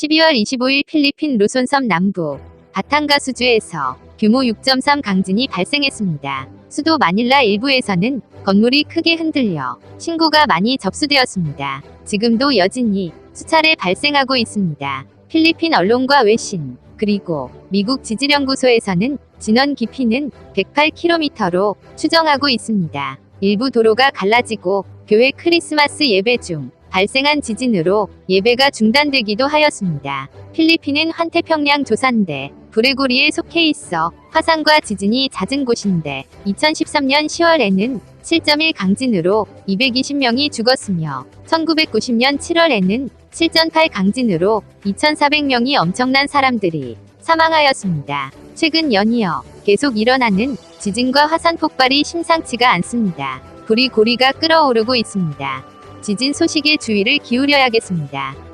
12월 25일 필리핀 루손섬 남부 바탕가수주에서 규모 6.3 강진이 발생했습니다. 수도 마닐라 일부에서는 건물이 크게 흔들려 신고가 많이 접수되었습니다. 지금도 여진이 수차례 발생하고 있습니다. 필리핀 언론과 외신, 그리고 미국 지질연구소에서는 진원 깊이는 108km로 추정하고 있습니다. 일부 도로가 갈라지고 교회 크리스마스 예배 중 발생한 지진으로 예배가 중단되기도 하였습니다. 필리핀은 환태평양 조산대 브레고리에 속해 있어 화산과 지진이 잦은 곳인데 2013년 10월에는 7.1 강진으로 220명이 죽었으며 1990년 7월에는 7.8 강진으로 2,400명이 엄청난 사람들이 사망하였습니다. 최근 연이어 계속 일어나는 지진과 화산 폭발이 심상치가 않습니다. 불이 고리가 끓어오르고 있습니다. 지진 소식에 주의를 기울여야겠습니다.